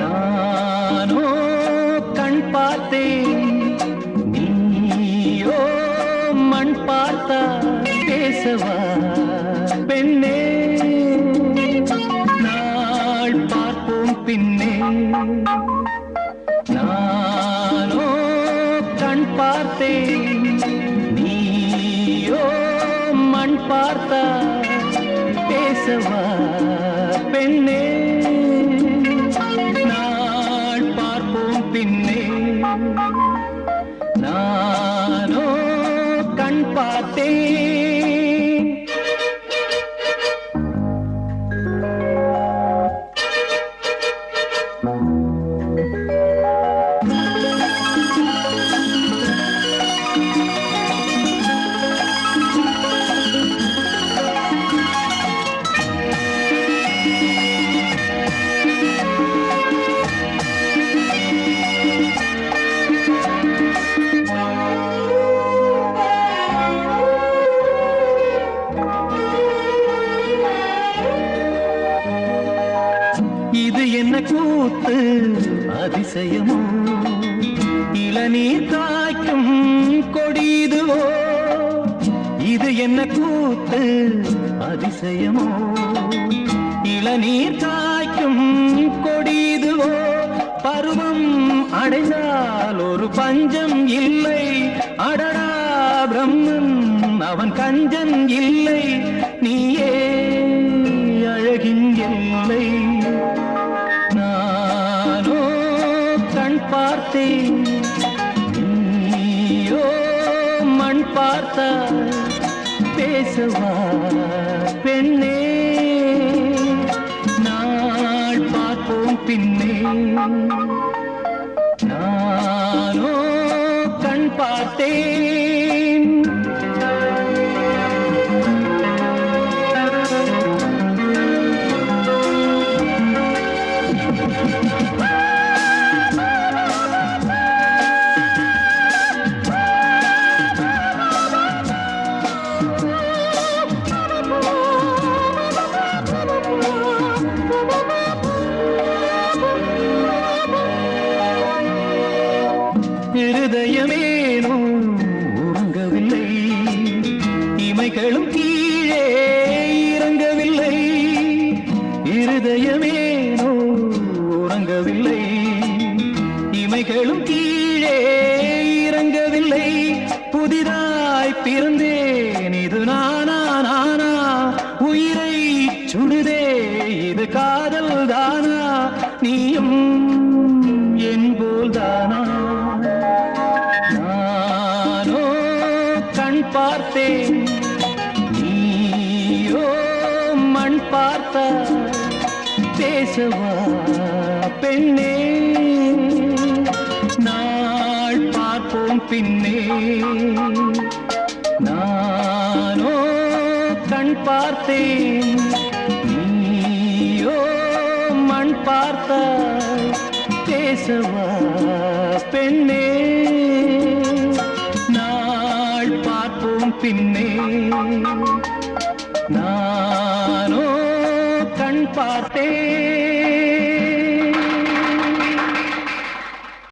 நானோ கண் பார்த்தேன். நீயோ மண் பார்த்தா பேசவா பெண்ணே? நாள் பார்ப்போம் பின்னே. நானோ கண் பார்த்தேன். நீயோ மண் பார்த்தா பேசவா பெண்ணே நான் பார்ப்போம் பின்னே. நானோ கண் பார்த்தேன். கூத்து அதிசயமோ? இளநீர் காய்க்கும் கொடிதுவோ? இது என்ன கூத்து? அதிசயமோ? இளநீர் காய்க்கும் கொடிதுவோ? பருவம் அடைந்தால் ஒரு பஞ்சம் இல்லை. அடடா பிரம்மன் அவன் கஞ்சன் இல்லை. நீயே பார்த்தால் பார்த்த பெண்ணே? நாள் பார்ப்போம் பின்னே. நானோ கண் பார்த்தேன். இருதயமேனோ உறங்கவில்லை. இமைகளும் கீழே இறங்கவில்லை. இருதயமேனோ உறங்கவில்லை. இமைகளும் கீழே இறங்கவில்லை. புதிதாய் பிறந்தேன் இது நானா நானா. உயிரை சுடுதே இது காதல் தானா. நீயும் பார்த்தா பேசவா பெண்ணே? நாள் பார்ப்போம் பின்னே. நானோ கண் பார்த்தேன். நீயோ மண் பார்த்தா பேசவா பெண்ணே? நாள் பார்ப்போம் பின்னே. நான் பார்த்தேன்